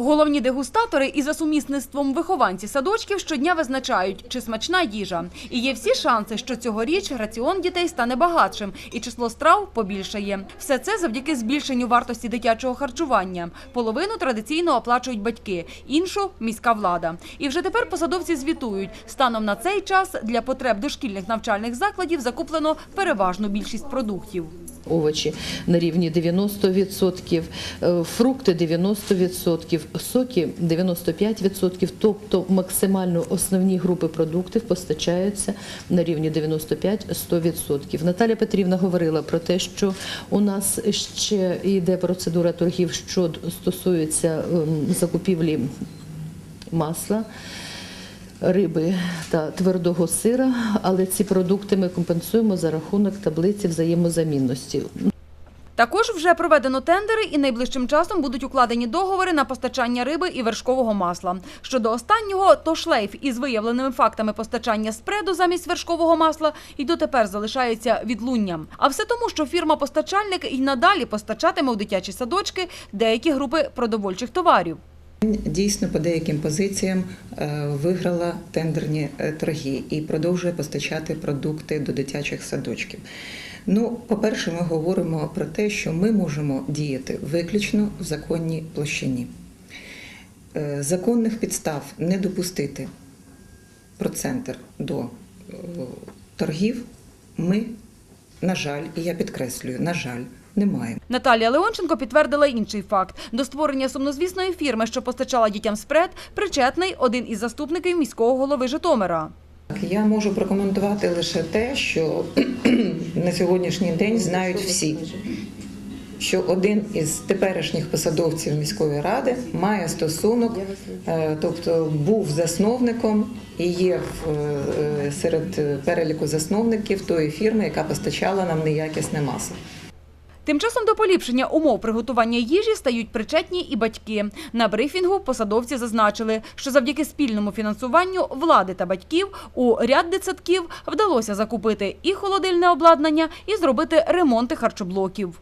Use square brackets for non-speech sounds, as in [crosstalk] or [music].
Головні дегустатори і за сумісництвом вихованці садочків щодня визначають, чи смачна їжа. І є всі шанси, що цьогоріч раціон дітей стане багатшим і число страв побільшає. Все це завдяки збільшенню вартості дитячого харчування. Половину традиційно оплачують батьки, іншу – міська влада. І вже тепер посадовці звітують. Станом на цей час для потреб дошкільних навчальних закладів закуплено переважну більшість продуктів. Овочі на рівні 90%, е, фрукти 90%, соки 95%, тобто максимально основні групи продуктів постачаються на рівні 95-100%. Наталя Петрівна говорила про те, що у нас ще йде процедура торгів, що стосується ем, закупівлі масла. Риби та твердого сира, але ці продукти ми компенсуємо за рахунок таблиці взаємозамінності. Також вже проведено тендери і найближчим часом будуть укладені договори на постачання риби і вершкового масла. Щодо останнього, то шлейф із виявленими фактами постачання спреду замість вершкового масла і дотепер залишається відлунням. А все тому, що фірма-постачальник і надалі постачатиме у дитячі садочки деякі групи продовольчих товарів. Дійсно, по деяким позиціям е, виграла тендерні е, торги і продовжує постачати продукти до дитячих садочків. Ну, по-перше, ми говоримо про те, що ми можемо діяти виключно в законній площині. Е, Законних підстав не допустити про центр до торгів ми, на жаль, і я підкреслюю, на жаль, не маємо. Наталія Леонченко підтвердила інший факт. До створення сумнозвісної фірми, що постачала дітям спред, причетний один із заступників міського голови Житомира. Я можу прокоментувати лише те, що [clears throat] на сьогоднішній день знають всі, що один із теперішніх посадовців міської ради має стосунок, е, тобто був засновником і є в, е, серед переліку засновників тої фірми, яка постачала нам неякісне масло. Тим часом до поліпшення умов приготування їжі стають причетні і батьки. На брифінгу посадовці зазначили, що завдяки спільному фінансуванню влади та батьків у ряд дитсадків вдалося закупити і холодильне обладнання, і зробити ремонти харчоблоків.